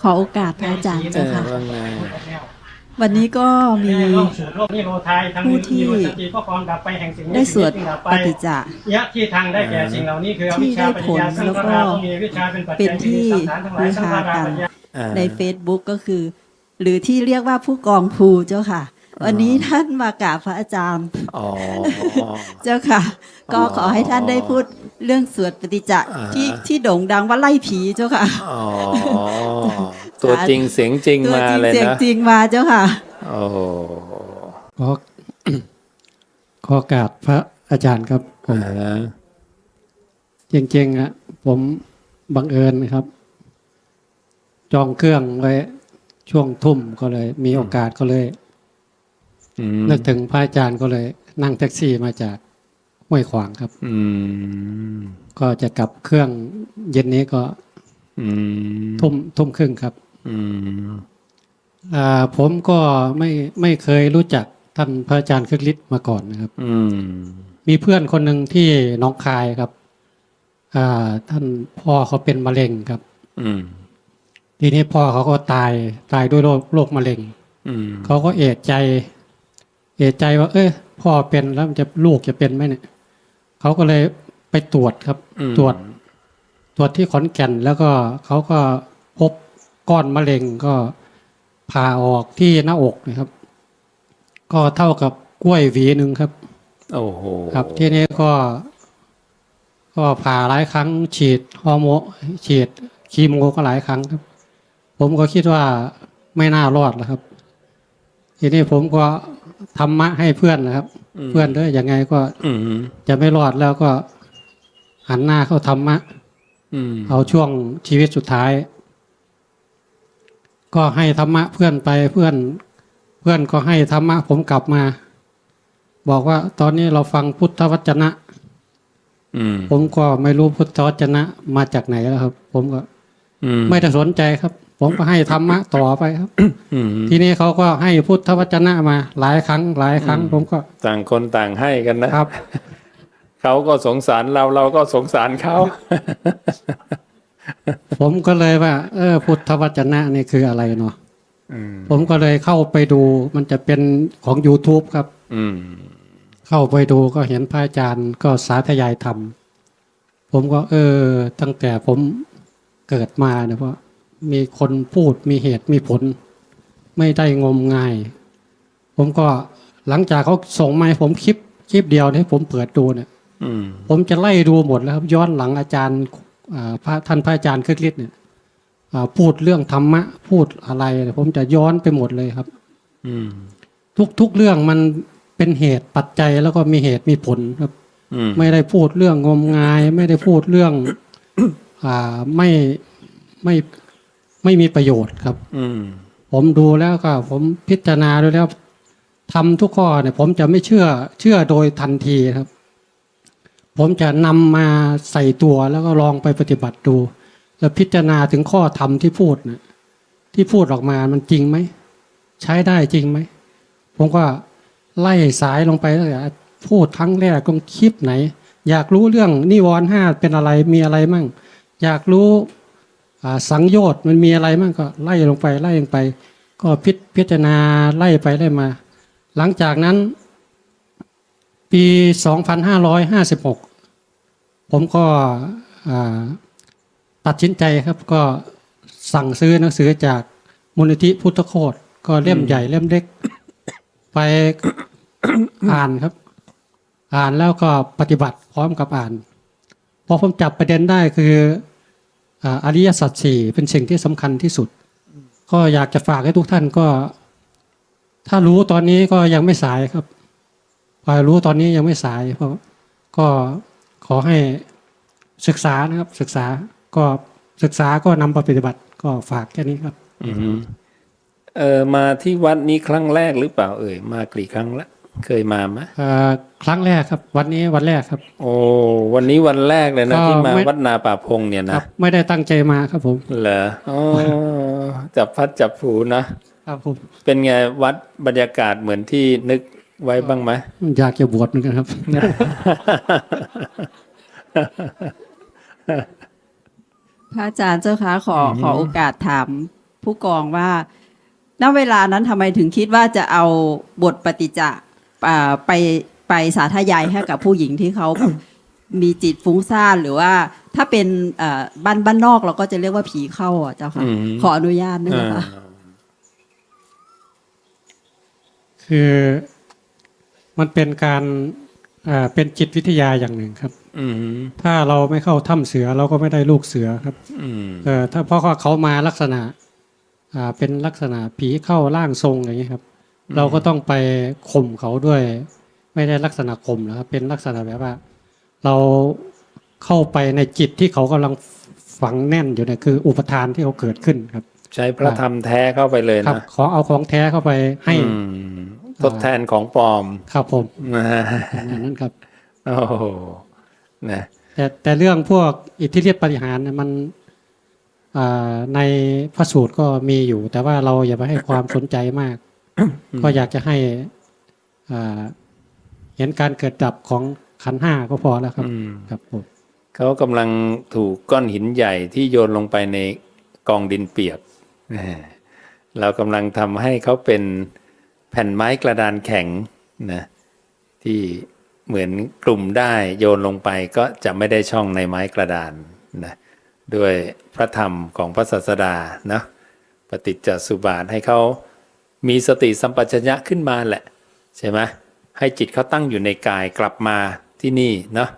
ขอโอกาสพระอาจารย์เอเจ้าอค่ะ ว่าไงวันนี้ก็มีผู้ที่ได้สวดปฏิจจจะยะที่ทางได้แก่สิ่งเหล่านี้คืออวิชชาปัญญาสังขารต้องมีวิชาเป็นปัจจัยเป็นที่สังขารทั้งหลายสังขาราปัญญา อ่า ใน Facebook ก็คือ หรือที่เรียกว่าผู้กองภูเจ้าค่ะ วันนี้ท่านมากราบพระอาจารย์ อ๋อ เจ้าค่ะ ก็อ๋อขอให้ท่านได้พูดเรื่องสวดปฏิจจะอ่า ที่ที่โด่งดังว่าไล่ผีเจ้าค่ะ อ๋อ ตัวจริงเสียงจริงตัวมาจริงเลยเสียงนะจริงมาเจ้าค่ะ โอ้โหขอขอกราบพระอาจารย์ครับผมอ่าจริงๆอะผมบังเอิญนะครับ จองเครื่องไว้ช่วงทุ่มก็เลย มีโอกาสก็เลยอืมนึกถึงพระอาจารย์ก็เลย นั่งแท็กซี่มาจากห้วยขวางครับอืมก็จะกลับเครื่องเย็นนี้ก็อืมทุ่มทุ่มครึ่งครับ อืมอ่าผมก็ไม่ไม่เคยรู้จักท่านพระอาจารย์คึกฤทธิ์มาก่อนนะครับ อืม มีเพื่อนคนหนึ่งที่หน้องคายครับ อ่า ท่านพ่อเขาเป็นมะเร็งครับ อืม ทีนี้พ่อเขาก็ตายตายด้วยโรคโรคมะเร็ง อืม เขาก็เอะใจ เอะใจว่า เอ้ยพ่อเป็นแล้วมันจะลูกจะเป็นไหมเนี่ยเขาก็เลยไปตรวจครับ อืม ตรวจ ตรวจที่ขอนแก่นแล้วก็เขาก็พบ ก้อนมะเร็งก็ผ่าออกที่หน้าอกนะครับ ก็เท่ากับกล้วยหวีหนึ่งครับ โอ้โหครับ ทีนี้ก็ ก็ผ่าหลายครั้ง ฉีดฮอร์โมนฉีดคีโมก็หลายครั้งครับ ผมก็คิดว่าไม่น่ารอดแล้วครับ ทีนี้ผมก็ธรรมะให้เพื่อนนะครับ เพื่อนด้วยยังไงก็อืมจะไม่รอดแล้วก็หันหน้าเข้าธรรมะอืมเอาช่วงชีวิตสุดท้าย ก็ให้ธรรมะเพื่อนไปเพื่อน เพื่อนก็ให้ธรรมะผมกลับมา บอกว่าตอนนี้เราฟังพุทธวจนะอืมผมก็ไม่รู้พุทธวจนะมาจากไหนแล้วครับ ผมก็อืมไม่ได้สนใจครับ ผมก็ให้ธรรมะต่อไปครับอืมทีนี้เขาก็ให้พุทธวจนะมา หลายครั้ง หลายครั้ง ผมก็ ต่างคนต่างให้กันนะครับเขาก็สงสารเราเราก็สงสารเขา ผมก็เลยว่า เออ พุทธวจนะนี่คืออะไรเนาะอืมผมก็เลยเข้าไปดู มันจะเป็นของ YouTube ครับอืมเข้าไปดูก็เห็นพระอาจารย์ก็สาธยายธรรม ผมก็ เออ ตั้งแต่ผมเกิดมาเนี่ยเพราะมีคนพูดมีเหตุมีผล ไม่ได้งมงาย ผมก็หลังจากเขาส่งมาให้ผมคลิปคลิปเดียวที่ผมเปิดดูเนี่ยอืมผมจะไล่ดูหมดแล้วครับ ย้อนหลังอาจารย์อ่า พระท่านพระอาจารย์คึกฤทธิ์เนี่ยอ่าพูดเรื่องธรรมะ พูดอะไรเนี่ยผมจะย้อนไปหมดเลยครับอืมทุกทุกเรื่องมันเป็นเหตุปัจจัยแล้วก็มีเหตุมีผลครับอืมไม่ได้พูดเรื่องงมงาย ไม่ได้พูดเรื่อง อ่าไม่ไม่ไม่มีประโยชน์ครับอืมผมดูแล้วก็ ผมพิจารณาดูแล้วทำทุกข้อเนี่ย ผมจะไม่เชื่อ เชื่อโดยทันทีครับ ผมจะนำมาใส่ตัวแล้วก็ลองไปปฏิบัติดู แล้วพิจารณาถึงข้อธรรมที่พูดนะที่พูดออกมามันจริงไหม ใช้ได้จริงไหม ผมก็ไล่สายลงไปตั้งแต่พูดครั้งแรกตรงคลิปไหน อยากรู้เรื่องนิวรณ์ห้าเป็นอะไรมีอะไรมั่ง อยากรู้สังโยชน์มันมีอะไรมั่งก็ไล่ลงไปไล่ลงไป ก็พิจพิจารณาไล่ไปไล่มา หลังจากนั้น ปี 2556 ผมก็อ่าตัดสินใจครับก็สั่งซื้อหนังสือจากมูลนิธิพุทธโคตก็เล่มใหญ่เล่มเล็ก ไปอ่านครับ อ่านแล้วก็ปฏิบัติพร้อมกับอ่านพอผมจับประเด็นได้คืออ่าอริยสัจสี่เป็นสิ่งที่สำคัญที่สุด ก็อยากจะฝากให้ทุกท่านก็ ถ้ารู้ตอนนี้ก็ยังไม่สายครับพอรู้ตอนนี้ยังไม่สายเพราะก็ ขอให้ศึกษานะครับศึกษาก็ศึกษาก็นำไปปฏิบัติก็ฝากแค่นี้ครับอืมเออมาที่วัดนี้ครั้งแรกหรือเปล่าเอ่ยมากี่ครั้งละเคยมาไหมเอ่อครั้งแรกครับ วันนี้วันแรกครับ โอ้วันนี้วันแรกเลยนะก็ที่มาไม่ วัดนาป่าพงเนี่ยคนะรับ ไม่ได้ตั้งใจมาครับผมเหรออ๋อจับพัดจับผูนะ ครับผมเป็นไงวัดบรรยากาศเหมือนที่นึก ไว้บ้างไหมอยากจะบวชเหมือนกันครับ พระอาจารย์เจ้าคะขอขอโอกาสถามผู้กองว่าณเวลานั้นทำไมถึงคิดว่าจะเอาบทปฏิจจะอ่าไปไปสาธยายให้กับผู้หญิงที่เขามีจิตฟุ้งซ่านหรือว่า ถ้าเป็นเอ่อบ้านบ้านนอกเราก็จะเรียกว่าผีเข้าอะเจ้าค่ะอืมขออนุญาตนะคะอ่าคือ มันเป็นการอ่าเป็นจิตวิทยาอย่างหนึ่งครับอืมถ้าเราไม่เข้าถ้ำเสือเราก็ไม่ได้ลูกเสือครับอืมเออถ้าเพราะว่าเขามาลักษณะอ่าเป็นลักษณะผีเข้าร่างทรงอย่างนี้ยครับ เราก็ต้องไปข่มเขาด้วย ไม่ได้ลักษณะข่มนะครับเป็นลักษณะแบบว่า เราเข้าไปในจิตที่เขากำลังฝังแน่นอยู่เนี่ยคือ อุปทานที่เขาเกิดขึ้นครับ ใช้พระธรรมแท้เข้าไปเลยครับนะขอเอาของแท้เข้าไปให้อืม ทดแทนของปลอม ครับผมนะประมาณนั้นครับ โอ้โหนะแต่แต่เรื่องพวกอิทธิฤทธิปฏิหารเนี่ยมันอ่าในพระสูตรก็มีอยู่ แต่ว่าเราอย่าไปให้ความสนใจมาก ก็อยากจะให้อ่าเห็นการเกิดดับของขันธ์ห้าก็พอแล้วครับอืมครับผมเขากำลังถูกก้อนหินใหญ่ที่โยนลงไปในกองดินเปียกแหมเรากำลังทำให้เขาเป็น แผ่นไม้กระดานแข็งนะที่เหมือนกลุ่มได้โยนลงไปก็จะไม่ได้ช่องในไม้กระดานนะด้วยพระธรรมของพระศาสดานะปฏิจจสุบาทให้เขามีสติสัมปชัญญะขึ้นมาแหละ ใช่ไหมให้จิตเขาตั้งอยู่ในกายกลับมาที่นี่เนาะ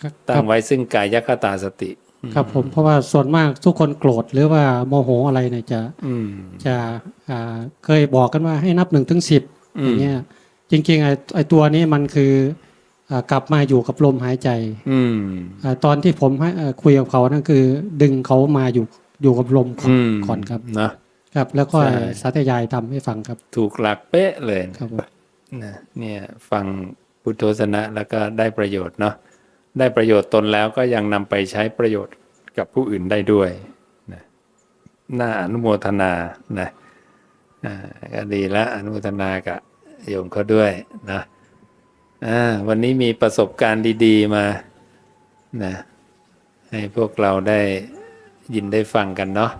ครับตั้งไว้ซึ่งกายคตาสติ ครับผมเพราะว่าส่วนมากทุกคนโกรธหรือว่าโมโหอะไรเนี่ยจะอืมจะอ่าเคยบอกกันว่าให้นับหนึ่งถึงสิบอืมอย่างเงี้ยจริงๆไอ้ไอ้ตัวนี้มันคืออ่ากลับมาอยู่กับลมหายใจอืมอาตอนที่ผมให้เอ่อคุยกับเขานั่นคือ ดึงเขามาอยู่อยู่กับลมก่อนอืมก่อนครับเนอะครับ แล้วก็ใช่สาธยายทำให้ฟังครับ ถูกหลักเป๊ะเลยครับผมนะเนี่ยฟังพุทโธสนะแล้วก็ได้ประโยชน์เนาะ ได้ประโยชน์ตนแล้วก็ยังนำไปใช้ประโยชน์กับผู้อื่นได้ด้วยนะน่าอนุโมทนานะก็ดีละอนุโมทนากับโยมเขาด้วยนะวันนี้มีประสบการณ์ดีๆมานะให้พวกเราได้ยินได้ฟังกันเนาะ